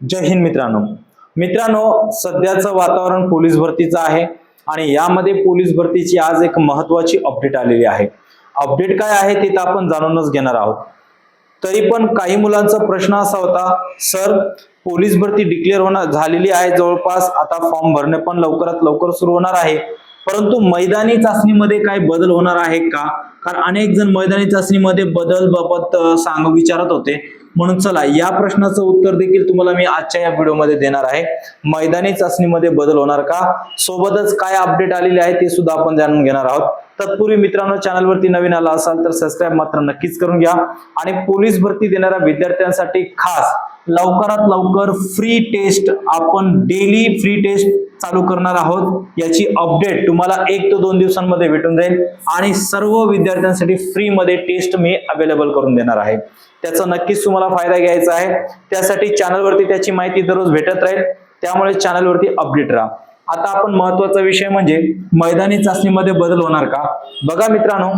जय हिंद मित्रांनो. मित्रांनो सध्याचं वातावरण पोलीस भरतीचं आहे आणि यामध्ये पोलीस भरतीची आज एक महत्वाची अपडेट आलेली आहे. अपडेट काय आहे ते तर आपण जाणूनच घेणार आहोत. तरी पण काही मुलांचा प्रश्न असा होता सर पोलीस भरती डिक्लेअर होणार झालेली आहे जवळपास आता फॉर्म भरणे पण लवकरात लवकर सुरू होणार आहे. परंतु मैदानी चाचणीमध्ये काय बदल होणार आहे का? कारण अनेक जण मैदानी चाचणीमध्ये बदल बाबत सांग विचारत होते. म्हणून चला या प्रश्नाचं उत्तर देखील तुम्हाला मी आजच्या या व्हिडिओमध्ये देणार आहे. मैदानी चाचणीमध्ये बदल होणार का? सोबतच काय अपडेट आलेले आहे ते सुद्धा आपण जाणून घेणार आहोत. तत्पूर्वी मित्रांनो चॅनलवरती नवीन आला असाल तर सबस्क्राईब मात्र नक्कीच करून घ्या. आणि पोलीस भरती देणाऱ्या विद्यार्थ्यांसाठी खास लवकरात लवकर फ्री टेस्ट आपण डेली फ्री टेस्ट चालू करणार आहोत. याची अपडेट तुम्हाला एक ते दोन दिवसांमध्ये भेटून जाईल. आणि सर्व विद्यार्थ्यांसाठी फ्रीमध्ये टेस्ट मी अवेलेबल करून देणार आहे. त्याचा नक्कीच तुम्हाला फायदा घ्यायचा आहे. त्यासाठी चॅनलवरती त्याची माहिती दररोज भेटत राहील. त्यामुळे चॅनलवरती अपडेट राहा. आता आपण महत्त्वाचा विषय म्हणजे मैदानी चाचणीमध्ये बदल होणार का? बघा मित्रांनो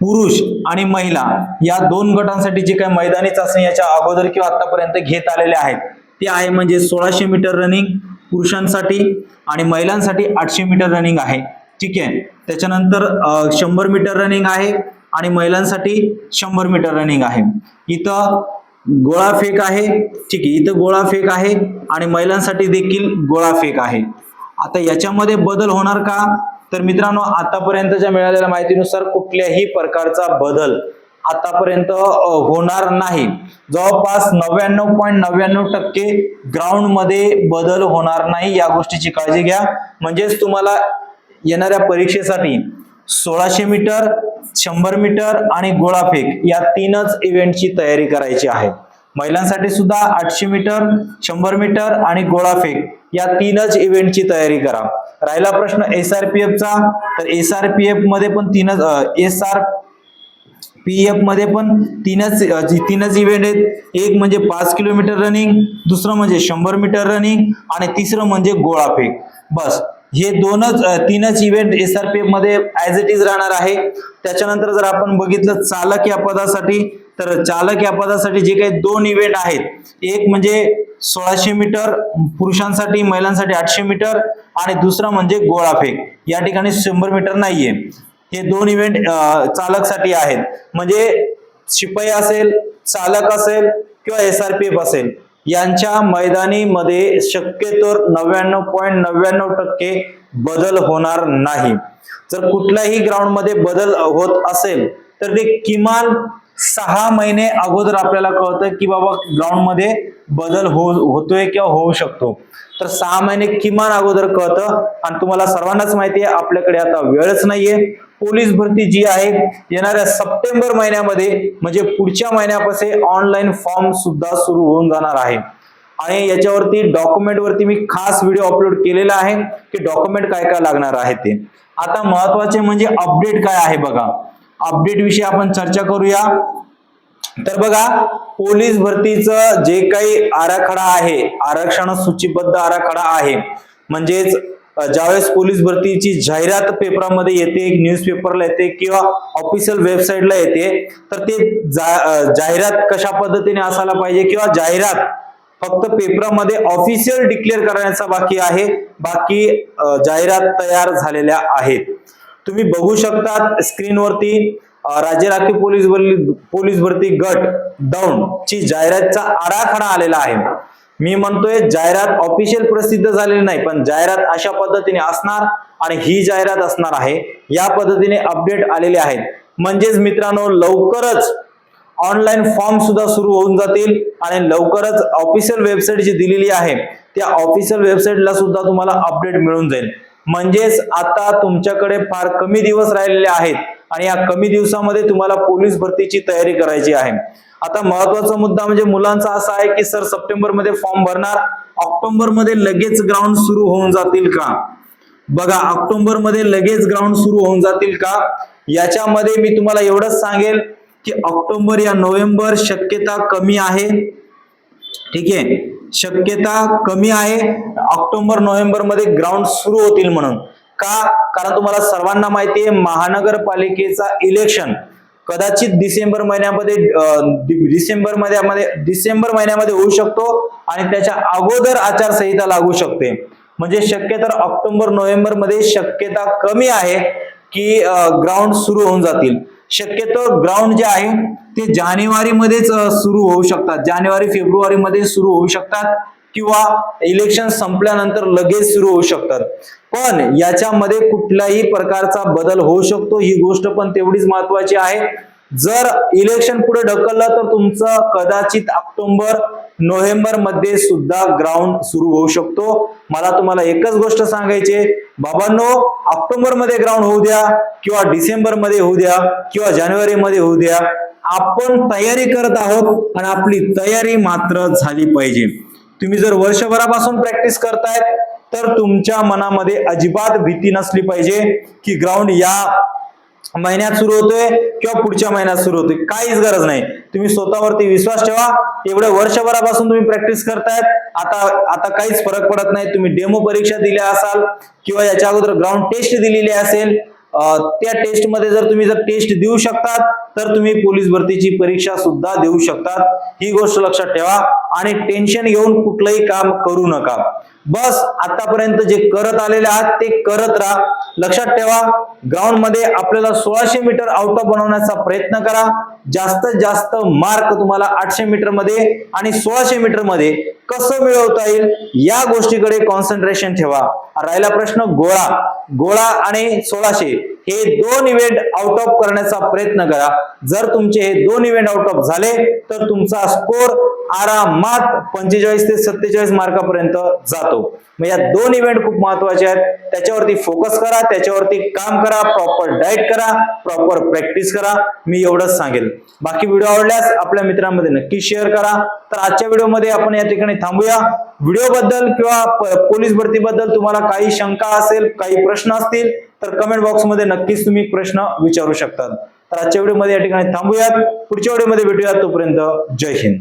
पुरुष आणि महिला या दोन गटांसाठी जी काही मैदानी चाचणी याच्या अगोदर किंवा आतापर्यंत घेत आलेल्या आहेत ते आहे म्हणजे सोळाशे मीटर रनिंग पुरुषांसाठी आणि महिलांसाठी आठशे मीटर रनिंग आहे. ठीक आहे? त्याच्यानंतर शंभर मीटर रनिंग आहे आणि महिलांसाठी शंभर मीटर रनिंग आहे. इथं गोळा फेक आहे. ठीक आहे इथं गोळा फेक आहे आणि महिलांसाठी देखील गोळा फेक आहे. आता याच्यामध्ये बदल होणार का? तर मित्रांनो आतापर्यंतच्या मिळालेल्या माहितीनुसार कुठल्याही प्रकारचा बदल आतापर्यंत होणार नाही. जवळपास नव्याण्णव पॉईंट नव्याण्णव टक्के ग्राउंडमध्ये बदल होणार नाही या गोष्टीची काळजी घ्या. म्हणजेच तुम्हाला येणाऱ्या परीक्षेसाठी सोळाशे मीटर शंभर मीटर आणि गोळाफेक या तीनच इव्हेंटची तयारी करायची आहे. महिलांसाठी सुद्धा आठशे मीटर शंभर मीटर आणि गोळाफेक या तीनच इव्हेंटची तयारी करा. राहिला प्रश्न एस आर पी एफचा तर एस आर पी एफमध्ये पण तीनच एस आर पी एफमध्ये पण तीनच जी तीनच इव्हेंट आहेत. एक म्हणजे पाच किलोमीटर रनिंग दुसरं म्हणजे शंभर मीटर रनिंग आणि तिसरं म्हणजे गोळाफेक बस. हे दोनच तीनच इव्हेंट एस आर पी एफमध्ये ऍज इट इज राहणार आहे. त्याच्यानंतर जर आपण बघितलं चालक या पदासाठी तर चालक या पदासाठी जे काही दोन इव्हेंट आहेत एक म्हणजे सोळाशे मीटर पुरुषांसाठी महिलांसाठी आठशे मीटर आणि दुसरा म्हणजे गोळाफेक या ठिकाणी शंभर मीटर नाहीये. हे दोन इव्हेंट चालकसाठी आहेत. म्हणजे शिपाई असेल चालक असेल किंवा एस आर पी एफ असेल. यांच्या मैदानीमध्ये शक्यतोर नव्याण्णव पॉईंट नव्याण्णव टक्के बदल होणार नाही. जर कुठल्याही ग्राउंडमध्ये बदल होत असेल तर ते किमान सहा महिने अगोदर आपल्याला कळतं की बाबा ग्राउंडमध्ये बदल हो होतोय किंवा होऊ शकतो. तर सहा महिने किमान अगोदर कळतं आणि तुम्हाला सर्वांनाच माहिती आहे आपल्याकडे आता वेळच नाहीये. पोलीस भरती जी आहे येणाऱ्या सप्टेंबर महिन्यामध्ये म्हणजे पुढच्या महिन्यापासून ऑनलाईन फॉर्म सुद्धा सुरू होऊन जाणार आहे. आणि याच्यावरती डॉक्युमेंटवरती मी खास व्हिडिओ अपलोड केलेला आहे की डॉक्युमेंट काय काय लागणार आहे ते. आता महत्त्वाचे म्हणजे अपडेट काय आहे बघा. अपडेट विषयी आपण चर्चा करूया. तर बघा पोलीस भरतीचं जे काही आराखडा आहे आरक्षण सूचीबद्ध आराखडा आहे म्हणजेच ज्यावेळेस पोलीस भरतीची जाहिरात पेपरामध्ये येते न्यूज पेपरला येते किंवा ऑफिशियल वेबसाईटला येते तर ते जा- जाहिरात कशा पद्धतीने असायला पाहिजे किंवा जाहिरात फक्त पेपरामध्ये ऑफिशियल डिक्लेअर करण्याचा बाकी आहे बाकी जाहिरात तयार झालेल्या आहेत. तुम्ही बघू शकता स्क्रीनवरती राज्य राखीव पोलीस भरली पोलीस भरती गट दौंड ची जाहिरातचा आराखडा आलेला आहे. मी म्हणतोय जाहिरात ऑफिशियल प्रसिद्ध झालेली नाही पण जाहिरात अशा पद्धतीने असणार आणि ही जाहिरात असणार आहे. या पद्धतीने अपडेट आलेले आहेत. म्हणजेच मित्रांनो लवकरच ऑनलाईन फॉर्म सुद्धा सुरू होऊन जातील आणि लवकरच ऑफिशियल वेबसाईट जी दिलेली आहे त्या ऑफिशियल वेबसाईटला सुद्धा तुम्हाला अपडेट मिळून जाईल. म्हणजेच आता तुमच्याकडे फार कमी दिवस राहिलेले आहेत आणि या कमी दिवसामध्ये तुम्हाला पोलीस भरतीची तयारी करायची आहे. आता महत्त्वाचा मुद्दा म्हणजे मुलांचा असा आहे की सर सप्टेंबरमध्ये फॉर्म भरणार ऑक्टोबरमध्ये लगेच ग्राउंड सुरू होऊन जातील का? बघा ऑक्टोबरमध्ये लगेच ग्राउंड सुरू होऊन जातील का? याच्यामध्ये मी तुम्हाला एवढंच सांगेल की ऑक्टोबर या नोव्हेंबर शक्यता कमी आहे. ठीक आहे? शक्यता कमी आहे. ऑक्टोबर नोव्हेंबरमध्ये ग्राउंड सुरू होतील म्हणून. का? कारण तुम्हाला सर्वांना माहिती आहे महानगरपालिकेचा इलेक्शन कदाचित डिसेंबर महिन्यामध्ये डि- डिसेंबरमध्ये डिसेंबर महिन्यामध्ये होऊ शकतो आणि त्याच्या अगोदर आचारसंहिता लागू शकते. म्हणजे शक्य तर ऑक्टोबर नोव्हेंबरमध्ये शक्यता कमी आहे की ग्राउंड सुरू होऊन जातील. शक्यतो ग्राउंड जे आहे ते जानेवारी मध्येच सुरू होऊ शकतात. जानेवारी फेब्रुवारी मध्ये सुरू होऊ शकतात किंवा इलेक्शन संपल्यानंतर लगेच सुरू होऊ शकतात. पण याच्यामध्ये कुठल्याही प्रकारचा बदल होऊ शकतो ही गोष्ट पण तेवढीच महत्वाची आहे. जर इलेक्शन पुढे ढकललं तर तुमचं कदाचित ऑक्टोबर नोव्हेंबरमध्ये सुद्धा ग्राउंड सुरू होऊ शकतो. मला तुम्हाला एकच गोष्ट सांगायची बाबांनो ऑक्टोबरमध्ये ग्राउंड होऊ द्या किंवा डिसेंबरमध्ये होऊ द्या किंवा जानेवारी मध्ये होऊ द्या. आपण तयारी करत आहोत आणि आपली तयारी मात्र झाली पाहिजे. तुम्ही जर वर्षभरापासून प्रॅक्टिस करतायत तर तुमच्या मनामध्ये अजिबात भीती नसली पाहिजे की ग्राउंड या महिन्यात सुरू होतोय किंवा पुढच्या महिन्यात सुरू होतोय? काहीच गरज नाही. तुम्ही स्वतःवरती विश्वास ठेवा. एवढ्या वर्षभरापासून तुम्ही प्रॅक्टिस करतायत. आता आता काहीच फरक पडत नाही. तुम्ही डेमो परीक्षा दिल्या असाल किंवा याच्या अगोदर ग्राउंड टेस्ट दिलेली असेल त्या टेस्टमध्ये जर तुम्ही जर टेस्ट देऊ शकतात तर तुम्ही पोलीस भरतीची परीक्षा सुद्धा देऊ शकतात. ही गोष्ट लक्षात ठेवा. आणि टेन्शन घेऊन कुठलंही काम करू नका. बस आतापर्यंत जे करत आलेले आहात ते करत राहा. लक्षात ठेवा ग्राउंडमध्ये आपल्याला सोळाशे मीटर आउट ऑफ बनवण्याचा प्रयत्न करा. जास्तीत जास्त मार्क तुम्हाला आठशे मीटरमध्ये आणि सोळाशे मीटरमध्ये कसं मिळवता येईल या गोष्टीकडे कॉन्सन्ट्रेशन ठेवा. राहिला प्रश्न गोळा. गोळा आणि सोळाशे. हे दोन इव्हेंट आउट ऑफ करण्याचा प्रयत्न करा. जर तुमचे हे दोन इव्हेंट आउट ऑफ झाले तर तुमचा स्कोर आरामात पंचेचाळीस ते सत्तेचाळीस मार्कापर्यंत जातो. मग या दोन इव्हेंट खूप महत्त्वाचे आहेत. त्याच्यावरती फोकस करा त्याच्यावरती काम करा प्रॉपर डाएट करा प्रॉपर प्रॅक्टिस करा. मी एवढंच सांगेल. बाकी व्हिडिओ आवडल्यास आपल्या मित्रांमध्ये नक्की शेअर करा. तर आजच्या व्हिडिओमध्ये आपण या ठिकाणी थांबूया. व्हिडिओ बद्दल किंवा पोलीस भरतीबद्दल तुम्हाला काही शंका असेल काही प्रश्न असतील तर कमेंट बॉक्समध्ये नक्कीच तुम्ही प्रश्न विचारू शकतात. तर आजच्या व्हिडिओमध्ये या ठिकाणी थांबूयात. पुढच्या व्हिडिओमध्ये भेटूयात तोपर्यंत जय हिंद.